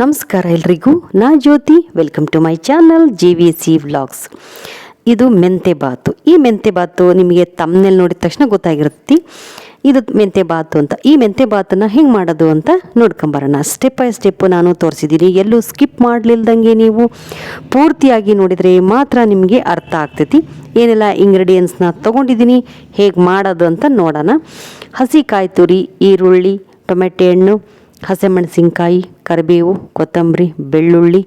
ನಮಸ್ಕಾರ ಎಲ್ರಿಗೂ. ನಾ Jyothi welcome to my channel G V C vlogs ಇದು ಮೆಂತೆ ಬಾತು. ಈ ಮೆಂತೆ ಬಾತು ನಿಮಗೆ ತಮ್ಮನೇಲಿ ನೋಡಿದ ತಕ್ಷಣ ಗೊತ್ತಾಗಿರುತ್ತೆ. ಇದು ಮೆಂತೆ ಬಾತು ಅಂತ. ಈ ಮೆಂತೆ ಬಾತನ್ನು ಹೆಂಗೆ ಮಾಡೋದು ಅಂತ ನೋಡ್ಕೊಂಬರೋಣ. ಸ್ಟೆಪ್ ಬೈ ಸ್ಟೆಪ್ಪು ನಾನು ತೋರಿಸಿದ್ದೀನಿ. ಎಲ್ಲೂ ಸ್ಕಿಪ್ ಮಾಡಲಿಲ್ದಂಗೆ ನೀವು ಪೂರ್ತಿಯಾಗಿ ನೋಡಿದರೆ ಮಾತ್ರ ನಿಮಗೆ ಅರ್ಥ ಆಗ್ತೈತಿ. ಏನೆಲ್ಲ ಇಂಗ್ರೀಡಿಯೆಂಟ್ಸ್ನ ತೊಗೊಂಡಿದ್ದೀನಿ, ಹೇಗೆ ಮಾಡೋದು ಅಂತ ನೋಡೋಣ. ಹಸಿ ಕಾಯಿ ತುರಿ ಈರುಳ್ಳಿ, ಟೊಮೆಟೆ ಹಣ್ಣು ಹಸಿಮೆಣಸಿನ್ಕಾಯಿ, ಕರಿಬೇವು, ಕೊತ್ತಂಬರಿ, ಬೆಳ್ಳುಳ್ಳಿ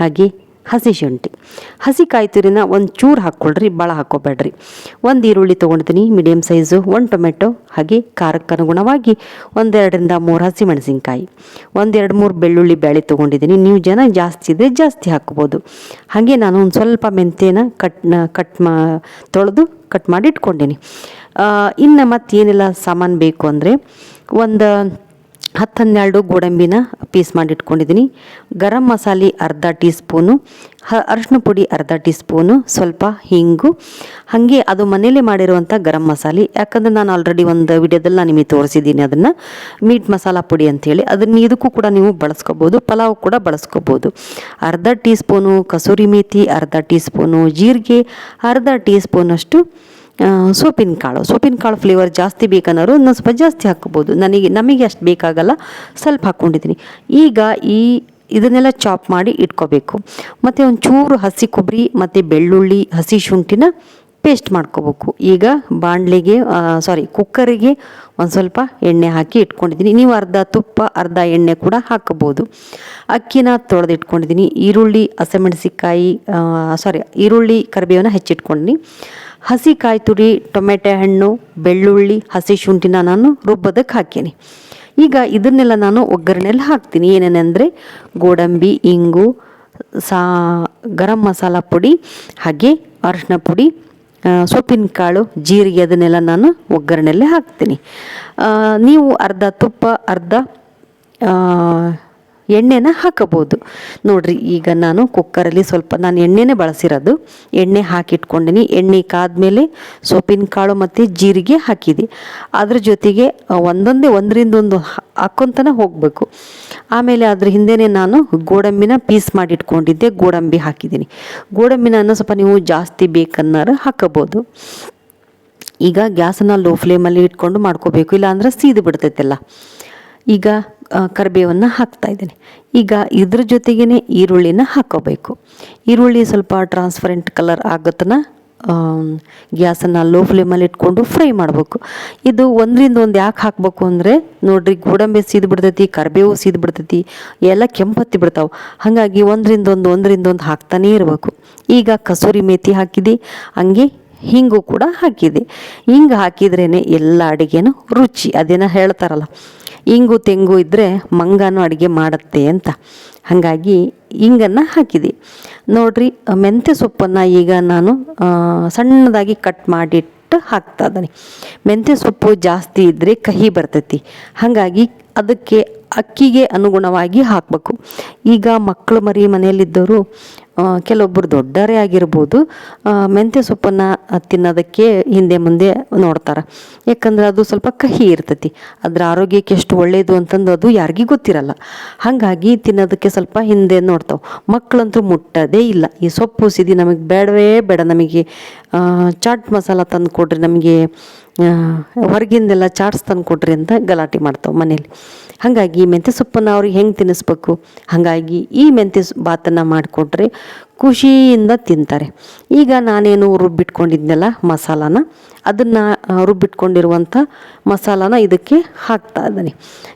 ಹಾಗೆ ಹಸಿ ಶುಂಠಿ ಹಸಿ ಕಾಯಿ ತುರಿನ ಒಂದು ಚೂರು ಹಾಕ್ಕೊಳ್ರಿ ಭಾಳ ಹಾಕ್ಕೋಬೇಡ್ರಿ ಒಂದು ಈರುಳ್ಳಿ ತೊಗೊಳ್ತೀನಿ ಮೀಡಿಯಮ್ ಸೈಜು ಒಂದು ಟೊಮೆಟೊ ಹಾಗೆ ಖಾರಕ್ಕನುಗುಣವಾಗಿ ಒಂದೆರಡರಿಂದ ಮೂರು ಹಸಿ ಮೆಣಸಿನಕಾಯಿ ಒಂದೆರಡು ಮೂರು ಬೆಳ್ಳುಳ್ಳಿ ಬ್ಯಾಳಿ ತೊಗೊಂಡಿದ್ದೀನಿ ನೀವು ಜನ ಜಾಸ್ತಿ ಇದ್ದರೆ ಜಾಸ್ತಿ ಹಾಕ್ಬೋದು ಹಾಗೆ ನಾನು ಒಂದು ಸ್ವಲ್ಪ ಮೆಂತ್ಯನ ಕಟ್ ಕಟ್ ಮಾ, ತೊಳೆದು ಕಟ್ ಮಾಡಿ ಇಟ್ಕೊಂಡೀನಿ. ಇನ್ನು ಮತ್ತೇನೆಲ್ಲ ಸಾಮಾನು ಬೇಕು ಅಂದರೆ ಒಂದು ಹತ್ತು ಹನ್ನೆರಡು ಗೋಡಂಬಿನ ಪೀಸ್ ಮಾಡಿಟ್ಕೊಂಡಿದ್ದೀನಿ. ಗರಂ ಮಸಾಲೆ ಅರ್ಧ ಟೀ ಸ್ಪೂನು ಹ ಅರಿಶಿನ ಪುಡಿ ಅರ್ಧ ಟೀ ಸ್ಪೂನು ಸ್ವಲ್ಪ ಹಿಂಗು. ಹಾಗೆ ಅದು ಮನೇಲೆ ಮಾಡಿರುವಂಥ ಗರಂ ಮಸಾಲೆ. ಯಾಕಂದರೆ ನಾನು ಆಲ್ರೆಡಿ ಒಂದು ವಿಡಿಯೋದಲ್ಲಿ ನಾನು ನಿಮಗೆ ತೋರಿಸಿದ್ದೀನಿ ಅದನ್ನು. ಮೀಟ್ ಮಸಾಲ ಪುಡಿ ಅಂಥೇಳಿ. ಅದನ್ನು ಇದಕ್ಕೂ ಕೂಡ ನೀವು ಬಳಸ್ಕೋಬೋದು, ಪಲಾವ್ ಕೂಡ ಬಳಸ್ಕೋಬೋದು. ಅರ್ಧ ಟೀ ಸ್ಪೂನು ಕಸೂರಿ ಮೇಥಿ ಅರ್ಧ ಟೀ ಸ್ಪೂನು ಜೀರಿಗೆ, ಅರ್ಧ ಟೀ ಸ್ಪೂನಷ್ಟು ಆ, ಸೋಪಿನ ಕಾಳು. ಸೋಪಿನ ಕಾಳು ಫ್ಲೇವರ್ ಜಾಸ್ತಿ ಬೇಕನ್ನೋರು ಇನ್ನೊಂದು ಸ್ವಲ್ಪ ಜಾಸ್ತಿ ಹಾಕ್ಬೋದು. ನನಗೆ ನಮಗೆ ಅಷ್ಟು ಬೇಕಾಗಲ್ಲ ಸ್ವಲ್ಪ ಹಾಕ್ಕೊಂಡಿದ್ದೀನಿ ಈಗ ಈ ಇದನ್ನೆಲ್ಲ ಚಾಪ್ ಮಾಡಿ ಇಟ್ಕೋಬೇಕು. ಮತ್ತು ಒಂದು ಚೂರು ಹಸಿ ಕೊಬ್ಬರಿ ಮತ್ತು ಬೆಳ್ಳುಳ್ಳಿ ಹಸಿ ಶುಂಠಿನ ಪೇಸ್ಟ್ ಮಾಡ್ಕೋಬೇಕು. ಈಗ ಬಾಣಲೆಗೆ ಸಾರಿ ಕುಕ್ಕರಿಗೆ ಒಂದು ಸ್ವಲ್ಪ ಎಣ್ಣೆ ಹಾಕಿ ಇಟ್ಕೊಂಡಿದ್ದೀನಿ. ನೀವು ಅರ್ಧ ತುಪ್ಪ ಅರ್ಧ ಎಣ್ಣೆ ಕೂಡ ಹಾಕಬಹುದು. ಅಕ್ಕಿನ ತೊಳೆದು ಇಟ್ಕೊಂಡಿದ್ದೀನಿ. ಈರುಳ್ಳಿ ಹಸಿಮೆಣಸಿಕಾಯಿ ಸಾರಿ ಈರುಳ್ಳಿ ಕರಿಬೇವನ್ನ ಹೆಚ್ಚಿಟ್ಕೊಂಡಿನಿ. ಹಸಿ ಕಾಯಿ ತುರಿ, ಟೊಮೆಟೊ ಹಣ್ಣು, ಬೆಳ್ಳುಳ್ಳಿ, ಹಸಿ ಶುಂಠಿನ ನಾನು ರುಬ್ಬೋದಕ್ಕೆ ಹಾಕೀನಿ. ಈಗ ಇದನ್ನೆಲ್ಲ ನಾನು ಒಗ್ಗರಣೆಯಲ್ಲಿ ಹಾಕ್ತೀನಿ. ಏನೇನೆಂದರೆ ಗೋಡಂಬಿ, ಇಂಗು, ಸಾ, ಗರಂ ಮಸಾಲ ಪುಡಿ, ಹಾಗೆ ಅರಿಶಿನ ಪುಡಿ ಸೊಪ್ಪಿನ ಕಾಳು, ಜೀರಿಗೆ ಅದನ್ನೆಲ್ಲ ನಾನು ಒಗ್ಗರಣೆಲ್ಲೇ ಹಾಕ್ತೀನಿ. ನೀವು ಅರ್ಧ ತುಪ್ಪ, ಅರ್ಧ ಎಣ್ಣೆನ ಹಾಕಬಹುದು ನೋಡ್ರಿ, ಈಗ ನಾನು ಕುಕ್ಕರಲ್ಲಿ ಸ್ವಲ್ಪ ನಾನು ಎಣ್ಣೆನೇ ಬಳಸಿರೋದು. ಎಣ್ಣೆ ಹಾಕಿಟ್ಕೊಂಡಿನಿ. ಎಣ್ಣೆ ಕಾದ್ಮೇಲೆ ಸೊಪ್ಪಿನ ಕಾಳು ಮತ್ತು ಜೀರಿಗೆ ಹಾಕಿದೆ. ಅದ್ರ ಜೊತೆಗೆ ಒಂದೊಂದೇ ಒಂದರಿಂದ ಒಂದು ಹಾಕೊಂತನ ಹೋಗಬೇಕು. ಆಮೇಲೆ ಅದ್ರ ಹಿಂದೆನೇ ನಾನು ಗೋಡಂಬಿನ ಪೀಸ್ ಮಾಡಿಟ್ಕೊಂಡಿದ್ದೆ. ಗೋಡಂಬಿ ಹಾಕಿದ್ದೀನಿ. ಗೋಡಂಬಿನ ಸ್ವಲ್ಪ ನೀವು ಜಾಸ್ತಿ ಬೇಕನ್ನಾರು ಹಾಕಬಹುದು ಈಗ ಗ್ಯಾಸನ್ನು ಲೋ ಫ್ಲೇಮಲ್ಲಿ ಇಟ್ಕೊಂಡು ಮಾಡ್ಕೋಬೇಕು. ಇಲ್ಲಾಂದ್ರೆ ಸೀದು ಬಿಡ್ತೈತೆಲ್ಲ. ಈಗ ಕರಿಬೇವನ್ನು ಹಾಕ್ತಾ ಇದ್ದೀನಿ. ಈಗ ಇದ್ರ ಜೊತೆಗೇ ಈರುಳ್ಳಿನ ಹಾಕೋಬೇಕು. ಈರುಳ್ಳಿ ಸ್ವಲ್ಪ ಟ್ರಾನ್ಸ್ಪರೆಂಟ್ ಕಲರ್ ಆಗೋತನ ಗ್ಯಾಸನ್ನು ಲೋ ಫ್ಲೇಮಲ್ಲಿ ಇಟ್ಕೊಂಡು ಫ್ರೈ ಮಾಡಬೇಕು. ಇದು ಒಂದರಿಂದ ಒಂದು ಯಾಕೆ ಹಾಕಬೇಕು ಅಂದರೆ, ನೋಡ್ರಿ ಗೋಡಂಬಿ ಸೀದು ಬಿಡ್ತೈತಿ, ಕರಿಬೇವು ಸೀದು ಬಿಡ್ತೈತಿ, ಎಲ್ಲ ಕೆಂಪತ್ತಿ ಬಿಡ್ತಾವೆ. ಹಾಗಾಗಿ ಒಂದರಿಂದ ಒಂದು ಒಂದರಿಂದ ಒಂದು ಹಾಕ್ತಾನೇ ಇರಬೇಕು. ಈಗ ಕಸೂರಿ ಮೇಥಿ ಹಾಕಿದೆ, ಹಂಗೆ ಹಿಂಗು ಕೂಡ ಹಾಕಿದೆ. ಹಿಂಗೆ ಹಾಕಿದ್ರೇ ಎಲ್ಲ ಅಡುಗೆನೂ ರುಚಿ. ಅದೇನೋ ಹೇಳ್ತಾರಲ್ಲ ಇಂಗು ತೆಂಗು ಇದ್ದರೆ ಮಂಗನೂ ಅಡುಗೆ ಮಾಡುತ್ತೆ ಅಂತ. ಹಾಗಾಗಿ ಇಂಗನ್ನು ಹಾಕಿದೆ. ನೋಡ್ರಿ, ಮೆಂತ್ಯ ಸೊಪ್ಪನ್ನು ಈಗ ನಾನು ಸಣ್ಣದಾಗಿ ಕಟ್ ಮಾಡಿಟ್ಟು ಹಾಕ್ತಾ ಇದ್ದೀನಿ. ಮೆಂತ್ಯ ಸೊಪ್ಪು ಜಾಸ್ತಿ ಇದ್ದರೆ ಕಹಿ ಬರ್ತೈತಿ. ಹಾಗಾಗಿ ಅದಕ್ಕೆ ಅಕ್ಕಿಗೆ ಅನುಗುಣವಾಗಿ ಹಾಕಬೇಕು. ಈಗ ಮಕ್ಕಳು ಮರಿ ಮನೆಯಲ್ಲಿದ್ದವರು ಕೆಲವೊಬ್ಬರು ದೊಡ್ಡರೇ ಆಗಿರ್ಬೋದು ಮೆಂತ್ಯ ಸೊಪ್ಪನ್ನು ತಿನ್ನೋದಕ್ಕೆ ಹಿಂದೆ ಮುಂದೆ ನೋಡ್ತಾರೆ. ಯಾಕಂದ್ರೆ ಅದು ಸ್ವಲ್ಪ ಕಹಿ ಇರ್ತೈತಿ. ಅದರ ಆರೋಗ್ಯಕ್ಕೆ ಎಷ್ಟು ಒಳ್ಳೆಯದು ಅಂತಂದು ಅದು ಯಾರಿಗೂ ಗೊತ್ತಿರಲ್ಲ. ಹಾಗಾಗಿ ತಿನ್ನೋದಕ್ಕೆ ಸ್ವಲ್ಪ ಹಿಂದೆ ನೋಡ್ತಾವೆ. ಮಕ್ಕಳಂತೂ ಮುಟ್ಟೋದೇ ಇಲ್ಲ. ಈ ಸೊಪ್ಪು ಸಿದಿ ನಮಗೆ ಬೇಡವೇ ಬೇಡ. ನಮಗೆ ಚಾಟ್ ಮಸಾಲ ತಂದು ಕೊಡ್ರಿ. ನಮಗೆ ಹೊರಗಿಂದೆಲ್ಲ ಚಾಟ್ಸ್ ತಂದು ಕೊಡ್ರಿ ಅಂತ ಗಲಾಟೆ ಮಾಡ್ತಾವೆ ಮನೇಲಿ ಹಾಗಾಗಿ ಮೆಂತ್ಯ ಸೊಪ್ಪನ್ನು ಅವ್ರಿಗೆ ಹೆಂಗೆ ತಿನ್ನಿಸ್ಬೇಕು? ಹಾಗಾಗಿ ಈ ಮೆಂತ್ಯ ಬಾತನ್ನು ಮಾಡಿಕೊಟ್ರೆ ಖುಷಿಯಿಂದ ತಿಂತಾರೆ. ಈಗ ನಾನೇನು ರುಬ್ಬಿಟ್ಕೊಂಡಿದ್ನಲ್ಲ ಮಸಾಲಾನ ಅದನ್ನು ರುಬ್ಬಿಟ್ಕೊಂಡಿರುವಂಥ ಮಸಾಲಾನ ಇದಕ್ಕೆ ಹಾಕ್ತಾ ಇದ್ದೀನಿ.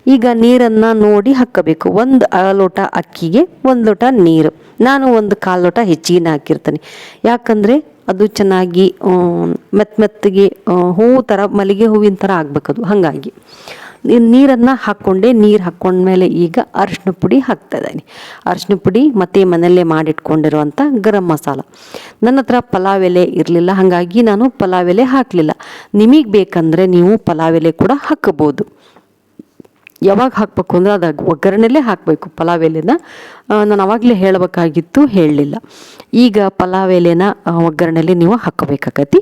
ಈಗ ನೀರನ್ನು ನೋಡಿ ಹಾಕಬೇಕು. ಒಂದು ಲೋಟ ಅಕ್ಕಿಗೆ ಒಂದು ಲೋಟ ನೀರು. ನಾನು ಒಂದು ಕಾಲು ಲೋಟ ಹೆಚ್ಚಿಗೆ ಹಾಕಿರ್ತೀನಿ. ಯಾಕಂದರೆ ಅದು ಚೆನ್ನಾಗಿ ಮೆತ್ತ ಮೆತ್ತಗೆ ಆ, ಹೂವು ಥರ ಮಲ್ಲಿಗೆ ಹೂವಿನ ಥರ ಆಗಬೇಕದು. ಹಾಗಾಗಿ ನೀರನ್ನು ಹಾಕ್ಕೊಂಡೆ ನೀರು ಹಾಕ್ಕೊಂಡ್ಮೇಲೆ ಈಗ ಅರಿಶಿನ ಪುಡಿ ಹಾಕ್ತಾ ಇದ್ದೀನಿ ಅರಿಶಿನ ಪುಡಿ ಮತ್ತು ಮನೆಯಲ್ಲೇ ಮಾಡಿಟ್ಕೊಂಡಿರುವಂಥ ಗರಂ ಮಸಾಲ. ನನ್ನ ಹತ್ರ ಪಲಾವ್ ಎಲೆ ಇರಲಿಲ್ಲ, ಹಾಗಾಗಿ ನಾನು ಪಲಾವ್ ಎಲೆ ಹಾಕಲಿಲ್ಲ. ನಿಮಗೆ ಬೇಕಂದರೆ ನೀವು ಪಲಾವ್ ಎಲೆ ಕೂಡ ಹಾಕಬಹುದು ಯಾವಾಗ ಹಾಕಬೇಕು ಅಂದರೆ ಅದು ಒಗ್ಗರಣೆಲ್ಲೇ ಹಾಕಬೇಕು. ಪಲಾವ್ ಎಲೆನ ನಾನು ಅವಾಗಲೇ ಹೇಳಬೇಕಾಗಿತ್ತು, ಹೇಳಲಿಲ್ಲ. ಈಗ ಪಲಾವ್ ಎಲೆನ ಒಗ್ಗರಣೆಯಲ್ಲಿ ನೀವು ಹಾಕಬೇಕಾಗತಿ.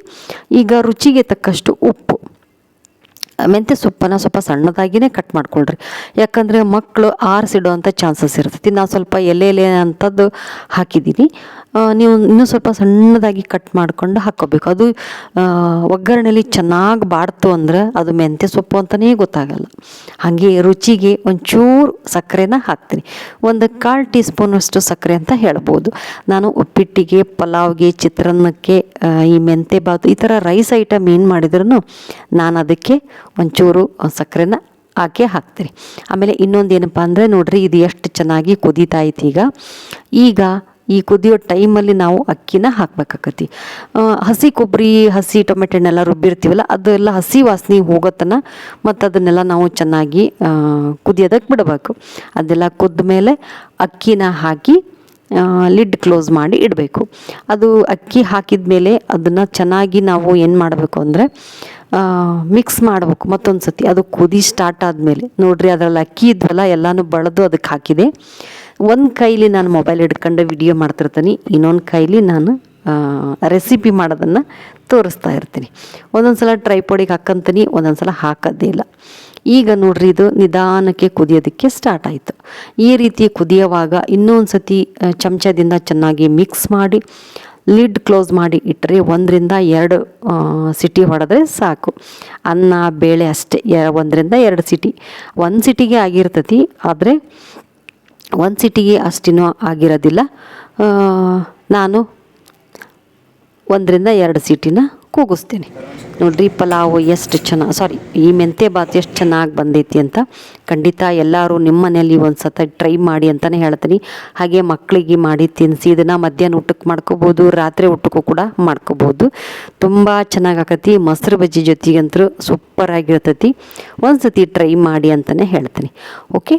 ಈಗ ರುಚಿಗೆ ತಕ್ಕಷ್ಟು ಉಪ್ಪು. ಮೆಂತ್ಯ ಸೊಪ್ಪನ್ನು ಸ್ವಲ್ಪ ಸಣ್ಣದಾಗಿಯೇ ಕಟ್ ಮಾಡ್ಕೊಳ್ರಿ. ಯಾಕಂದರೆ ಮಕ್ಕಳು ಆರಿಸಿಡುವಂಥ ಚಾನ್ಸಸ್ ಇರ್ತೈತಿ. ನಾನು ಸ್ವಲ್ಪ ಎಲೆ ಎಲೆ ಅಂಥದ್ದು ಹಾಕಿದ್ದೀನಿ. ನೀವು ಇನ್ನೂ ಸ್ವಲ್ಪ ಸಣ್ಣದಾಗಿ ಕಟ್ ಮಾಡ್ಕೊಂಡು ಹಾಕ್ಕೋಬೇಕು ಅದು ಒಗ್ಗರಣೆಲಿ ಚೆನ್ನಾಗಿ ಬಾಡ್ತು ಅಂದ್ರೆ ಅದು ಮೆಂತ್ಯ ಸೊಪ್ಪು ಅಂತಲೇ ಗೊತ್ತಾಗಲ್ಲ. ಹಾಗೆ ರುಚಿಗೆ ಒಂಚೂರು ಸಕ್ಕರೆನ ಹಾಕ್ತೀನಿ. ಒಂದು ಕಾಲು ಟೀ ಸ್ಪೂನಷ್ಟು ಸಕ್ಕರೆ ಅಂತ ಹೇಳ್ಬೋದು. ನಾನು ಉಪ್ಪಿಟ್ಟಿಗೆ, ಪಲಾವ್ಗೆ, ಚಿತ್ರಾನ್ನಕ್ಕೆ ಈ ಮೆಂತ್ಯ ಬಾತು, ಈ ಥರ ರೈಸ್ ಐಟಮ್ ಏನು ಮಾಡಿದ್ರೂ ನಾನು ಅದಕ್ಕೆ ಒಂಚೂರು ಸಕ್ಕರೆನ ಹಾಕಿ ಹಾಕ್ತೀನಿ. ಆಮೇಲೆ ಇನ್ನೊಂದು ಏನಪ್ಪ ಅಂದರೆ ನೋಡಿರಿ, ಇದು ಎಷ್ಟು ಚೆನ್ನಾಗಿ ಕುದೀತಾ ಐತಿ ಈಗ. ಈಗ ಈ ಕುದಿಯೋ ಟೈಮಲ್ಲಿ ನಾವು ಅಕ್ಕಿನ ಹಾಕ್ಬೇಕಾಕತಿ. ಹಸಿ ಕೊಬ್ಬರಿ, ಹಸಿ ಟೊಮೆಟೊನೆಲ್ಲ ರುಬ್ಬಿರ್ತೀವಲ್ಲ, ಅದೆಲ್ಲ ಹಸಿ ವಾಸನೆ ಹೋಗೋತನ ಮತ್ತು ಅದನ್ನೆಲ್ಲ ನಾವು ಚೆನ್ನಾಗಿ ಕುದಿಯೋದಕ್ಕೆ ಬಿಡಬೇಕು. ಅದೆಲ್ಲ ಕುದ್ದ ಮೇಲೆ ಅಕ್ಕಿನ ಹಾಕಿ ಲಿಡ್ ಕ್ಲೋಸ್ ಮಾಡಿ ಇಡಬೇಕು. ಅದು ಅಕ್ಕಿ ಹಾಕಿದ ಮೇಲೆ ಅದನ್ನು ಚೆನ್ನಾಗಿ ನಾವು ಏನು ಮಾಡಬೇಕು ಅಂದರೆ ಮಿಕ್ಸ್ ಮಾಡಬೇಕು. ಮತ್ತೊಂದು ಸತಿ ಅದು ಕುದಿ ಸ್ಟಾರ್ಟ್ ಆದಮೇಲೆ, ನೋಡಿರಿ ಅದರಲ್ಲಿ ಅಕ್ಕಿ ಇದ್ವಲ್ಲ, ಎಲ್ಲನೂ ಬಳದು ಅದಕ್ಕೆ ಹಾಕಿದೆ. ಒಂದು ಕೈಲಿ ನಾನು ಮೊಬೈಲ್ ಹಿಡ್ಕೊಂಡು ವಿಡಿಯೋ ಮಾಡ್ತಿರ್ತೀನಿ, ಇನ್ನೊಂದು ಕೈಲಿ ನಾನು ರೆಸಿಪಿ ಮಾಡೋದನ್ನು ತೋರಿಸ್ತಾ ಇರ್ತೀನಿ. ಒಂದೊಂದು ಸಲ ಟ್ರೈಪೋಡಿಗೆ ಹಾಕ್ಕಂತೀನಿ ಒಂದೊಂದು ಸಲ ಹಾಕೋದೇ ಇಲ್ಲ. ಈಗ ನೋಡ್ರಿ, ಇದು ನಿಧಾನಕ್ಕೆ ಕುದಿಯೋದಕ್ಕೆ ಸ್ಟಾರ್ಟ್ ಆಯಿತು. ಈ ರೀತಿ ಕುದಿಯೋವಾಗ ಇನ್ನೊಂದು ಸತಿ ಚಮಚದಿಂದ ಚೆನ್ನಾಗಿ ಮಿಕ್ಸ್ ಮಾಡಿ ಲಿಡ್ ಕ್ಲೋಸ್ ಮಾಡಿ ಇಟ್ಟರೆ ಒಂದರಿಂದ ಎರಡು ಸಿಟಿ ಹೊಡೆದ್ರೆ ಸಾಕು. ಅನ್ನ, ಬೇಳೆ ಅಷ್ಟೇ ಒಂದರಿಂದ ಎರಡು ಸಿಟಿ. ಒಂದು ಸಿಟಿಗೆ ಆಗಿರ್ತತಿ, ಆದರೆ ಒಂದು ಸಿಟಿಗೆ ಅಷ್ಟಿನೂ ಆಗಿರೋದಿಲ್ಲ. ನಾನು ಒಂದರಿಂದ ಎರಡು ಸೀಟಿನ ಕೂಗಿಸ್ತೀನಿ. ನೋಡ್ರಿ, ಪಲಾವು ಎಷ್ಟು ಚೆನ್ನಾಗಿ ಸಾರಿ ಈ ಮೆಂತೆ ಬಾತ್ ಎಷ್ಟು ಚೆನ್ನಾಗಿ ಬಂದೈತಿ ಅಂತ ಖಂಡಿತ ಎಲ್ಲರೂ ನಿಮ್ಮ ಮನೆಯಲ್ಲಿ ಒಂದು ಸತ ಟ್ರೈ ಮಾಡಿ ಅಂತಲೇ ಹೇಳ್ತೀನಿ. ಹಾಗೆ ಮಕ್ಕಳಿಗೆ ಮಾಡಿ ತಿನ್ನಿಸಿ ಇದನ್ನು ಮಧ್ಯಾಹ್ನ ಊಟಕ್ಕೆ ಮಾಡ್ಕೋಬೋದು, ರಾತ್ರಿ ಊಟಕ್ಕೂ ಕೂಡ ಮಾಡ್ಕೋಬೋದು. ತುಂಬ ಚೆನ್ನಾಗಿ ಆಕತಿ ಮೊಸರು ಬಜ್ಜಿ ಜೊತೆಗಂತೂ ಸೂಪರ್ ಆಗಿರ್ತೈತಿ ಒಂದು ಸತಿ ಟ್ರೈ ಮಾಡಿ ಅಂತಲೇ ಹೇಳ್ತೀನಿ. ಓಕೆ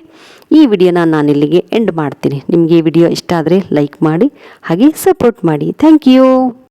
ಈ ವಿಡಿಯೋನ ನಾನು ಇಲ್ಲಿಗೆ ಎಂಡ್ ಮಾಡ್ತೀನಿ. ನಿಮಗೆ ಈ ವಿಡಿಯೋ ಇಷ್ಟ ಆದರೆ ಲೈಕ್ ಮಾಡಿ, ಹಾಗೆ ಸಪೋರ್ಟ್ ಮಾಡಿ. Thank you